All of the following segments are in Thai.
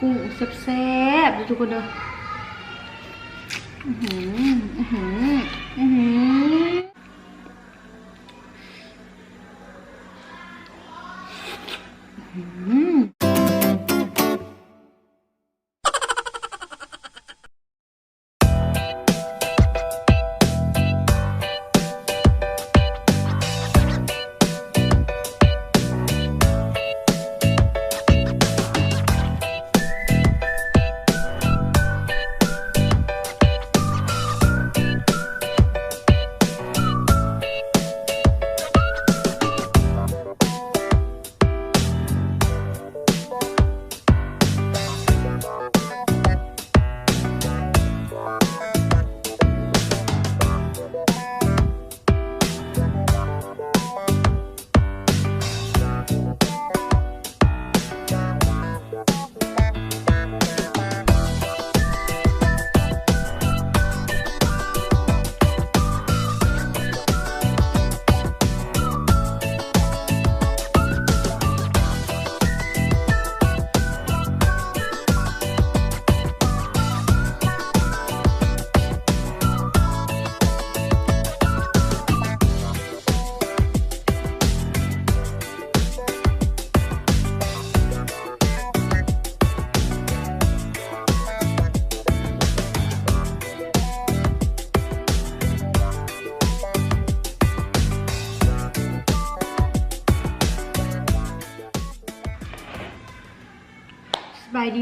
กุ้งแซ่บๆดูทุกคนเด้ออือหืออือหืออือหือ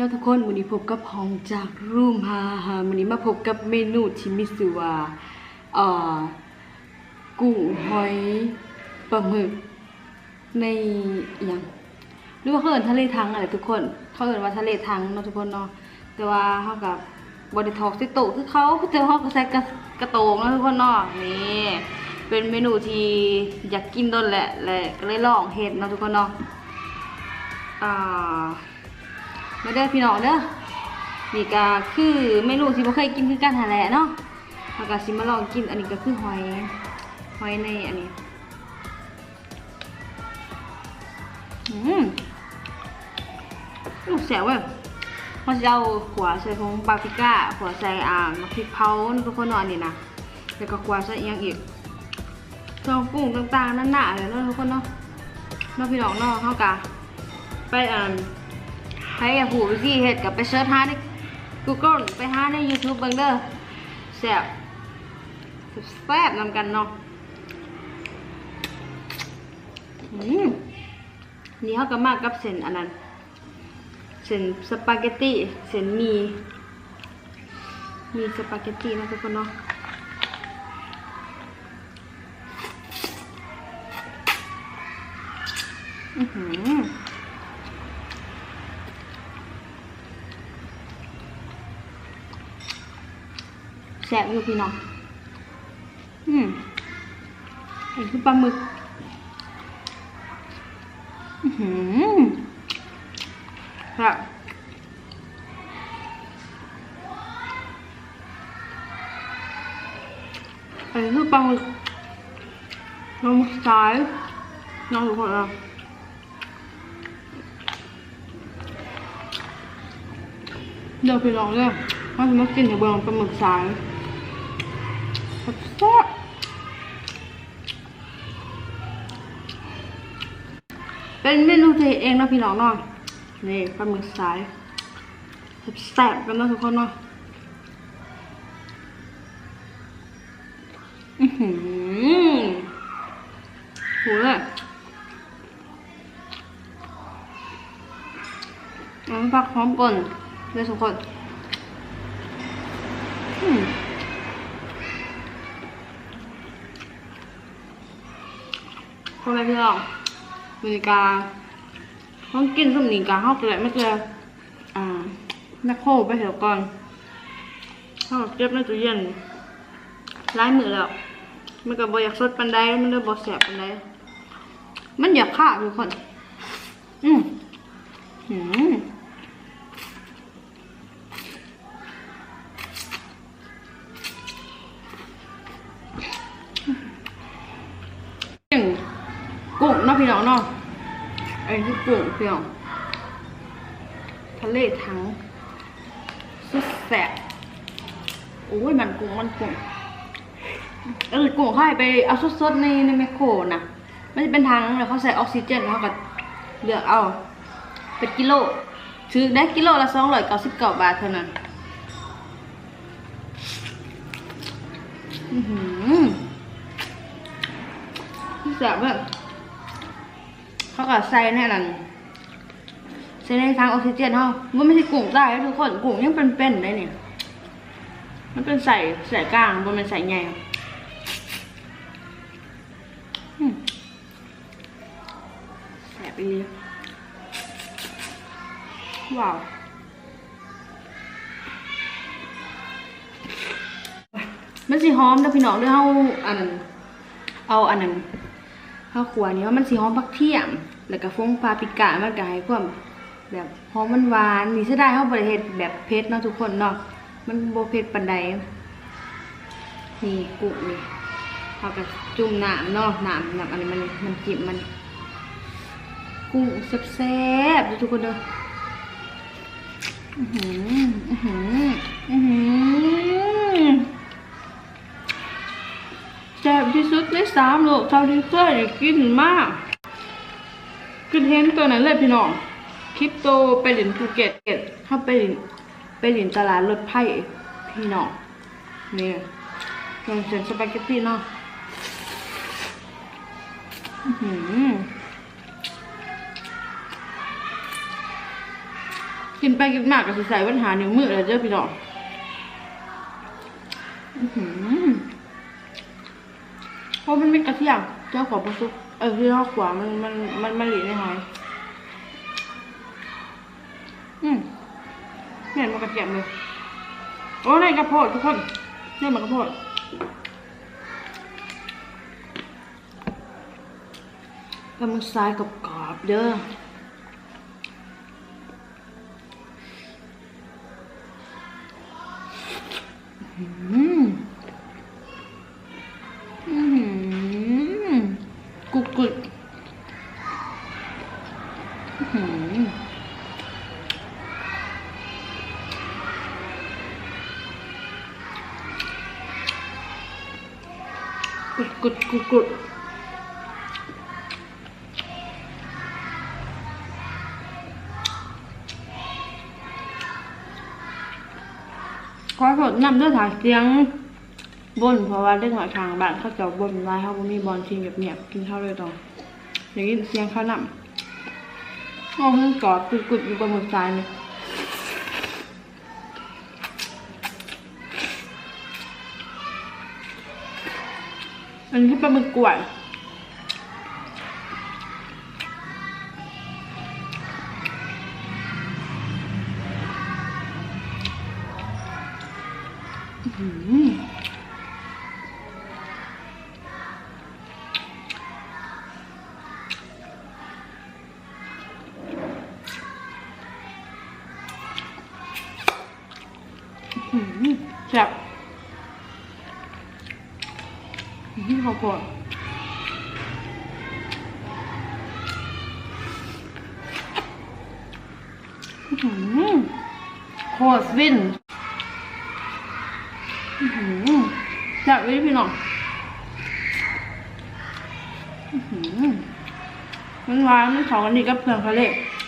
นาะทุกคนวันนี้พบกับห้องจากรูมฮาฮาวันนี้มาพบกับเมนูที่มีชื่อว่าเอ่อกุ้งหอยปลาหมึกในอย่างหรือว่าเขาเอินทะเลทังอะไรทุกคนเขาเอินว่าทะเลทังเนาะทุกคนเนาะแต่ว่าเฮากับบริทอกสิโตคือเขาแต่ว่าเฮาก็ใส่กระกระโตงเนาะทุกคนเนาะนี่เป็นเมนูที่อยากกินโดนแหละและก็เลยลองเฮ็ดเนาะทุกคนเนาะอ่า มาเด้อพี่น้องเด้อนี่ก็คือเมนูที่บ่เคยกินคือกันหาแหละเนาะแล้วก็สิมาลองกินอันนี้ก็คือหอยหอยในอันนี้อืมอู้แซ่บเว้ยเขาจะเอาขัวใส่ผงปาปิก้าขัวใส่อ่ามพริกเผาทุกคนนอันนี้นะแล้วก็ขัวใส่อียงอีกเครื่องปรุงต่างๆนั่นหน่ะเลยเนาะทุกคนเนาะเนาะพี่น้องเนาะเฮากะไปอ่า ครอยากหูวิธีเห็ดกับไปเสิร์ชหาใน Google ไปหาใน YouTube เบิ่งเด้อแซ่บแซ่บนำกันเนาะนี่เขาก็มากกับเส้นอันนั้น เส้นสปาเกตตี้เส้นมี มีสปาเกตตี้นะทุกคนเนาะอือหือ แซ่บอยู่พี่น้อง อืมอันนี้คือปลาหมึก อือหือครับอันนี้คือปลาหมึกน้องซ้ายน้องทุกคนอะเดี๋ยวพี่น้องเนี่ยเขาจะมากินกับเบองปลาหมึกซ้าย เป็นเมนูที่เฮ็ดเองนะพี่น้องเนาะนี่ปลาหมึกสายแซ่บกันนะทุกคนเนาะอือหือโหเลยน้ำผักหอมก่อนเลยทุกคนอืม พ่อแม่พี่น้องบรรยากาศห้องกินสมนีกาห้องเกลือไม่เกลืออ่านักโคไปเถอะก่อนห้องเก็บในตู้เย็นร้ายมือแล้วมันก็บอยากสดปันไดมันเลยบอแสบปันไดมันอยากฆ่าทุกคน อืมอืม พี่น้องเนาะไอ้ที่กุ้งพี่น้องทะเลทั้งสุดแสบโอ้ยมันกุ้งมันกุ้งเออกุ้งเขาให้ไปเอาสดๆในในแมคโครนะมันจะเป็นทางนั้นเลยเขาใส่ออกซิเจนเขาก็เลือกเอาเป็นกิโลซื้อได้กิโลละสองร้อยเก้าสิบเก้าบาทเท่านั้นอือหือแสบแบบ เขาก็ใส่แน่นั่นใส่ในทางออกซิเจนเขามันไม่ใช่กุ้งได้ทุกคนกุ้งยังเป็นๆได้เนี่ย มันเป็นใส่ใส่กลางบนเป็นใส่ใหญ่แสบอีหลีว้าวมันสีหอมนะพี่น้องเรื่องเอาอันนั้นเอาอันนั้น ข้าวขวนี้ว่ามันสีหอมผักเทียม แล้วก็ฟงปาปิกามันก็ให้ความแบบหอมมันหวานนี่เสดายเขาบริเฮ็ดแบบเผ็ดเนาะทุกคนเนาะมันโบเผ็ดปันใดนี่กุ้งนี่เขาก็จุ่มน้ำเนาะน้ำน้ำอันนี้มันมันจิ้มมัน กุ้งแซ่บๆทุกคนเด้ออือหืออือหืออือหือ ที่สุดในสามโลกเท่าที่เคยได้กินมากกินเห็นตัวนั้นเลยพี่น้องคลิปโตไปหลินภูเก็ตเข้าไปหลินไปหลินตลาดรถไผ่พี่น้องนี่ลองเส้นสปาเกตตี้เนาะอือกินไปกินมากก็สิใส่ปัญหานิ้วมือเลยเด้อพี่น้องอือ ราะมันไม่กระเทียมเจ้าขวบซุกเออที่เจ้าขวามันมันมันมันหลีในหอยอืมเนี่ยมันกระเทียมเลยโอ้ในกระโพดทุกคนเนี่มันกระโพดแล้วมันซ้ายกับกรอบเด้อ กุดกุดกุดกุดขอโทษนำด้วยถ่ายเสียงบนเพราะว่าเรื่องหอยทางบ้านเขาเจะบนไว้เขาบ่มีบอลทีเงียบกินข้าวเลยตองอย่างนี้เสียงเขานำมองขึ้นกอดกุดอยู่บนมือซ้ายเลย อันนี้ปลาหมึกกล้วยอืม นี่ข้าวโพดอื้อหือโคตรฟินอื้อหือแซ่บเลยพี่น้องอื้อหือมันหวานมันข้ากันดีกับเพื่อนทะเลมี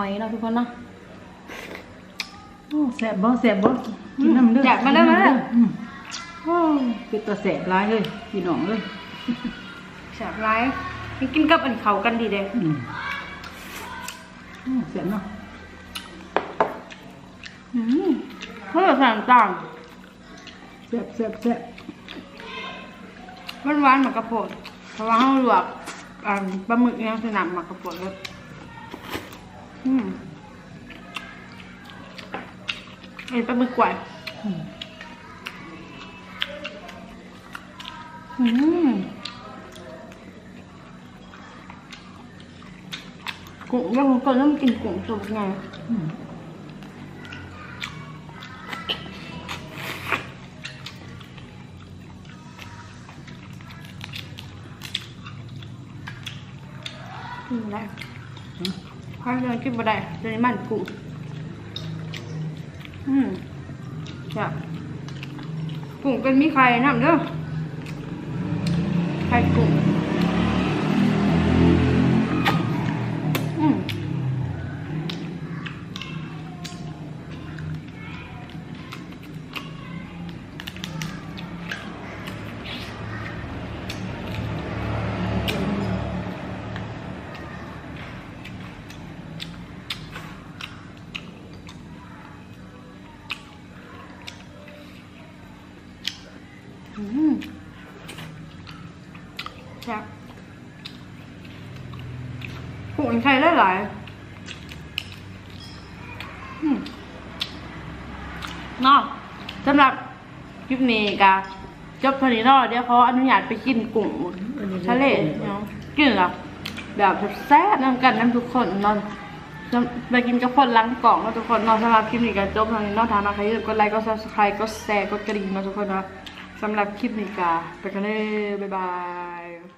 อยเนาะทุกคนเนาะโอ้แสบบ่แสบบ่กินน้ำเด้อแสบมาแล้วมาแล้วอืมโอ้เป็นตัวแสบร้ายเลยพี่น้องเลยแสบร้ายนี่กินกับอันเขากันดีเด้อืมโอ้แสบเนาะอืมเพราะเราใส่น้ำตาลแสบแสบแสบมันหวานเหมือนกระโพดเพราะว่าเขาลวกอ่าปลาหมึกเนี่ยสนามหมักกระโพดเลยอืมไอ้ปลาหมึกกวายอืมอืมกุ้งยังก่อนต้องกิ นกุ้งตัวไงอืมกินได้นกินบ่ได้ตัวนี้มันกุ้งอืมจ้ะกุ้งเป็นมีไข่น้ำเด้อไข่กุ้ง แซ่บกุ้งใช้ได้หลายอืมเนาะสำหรับคลิปนี้กะจบเท่านี้นาะเดี๋ยวเขาอนุญาตไปกินกุ้งทะเลเนาะกินแล้วแบบแซ่บน้ำกันน้ำทุกคนนาะไปกินกับคนล้างกล่องนะทุกคนนาะสำหรับคลิปนี้ก็จบเท่านี้นาะทางนะใครอย่กดไลค์กด subscribe กดแชร์กดกระดิ่งนาะทุกคนนะ สำหรับคลิปนี้ก็ไปกันเลยบ๊ายบาย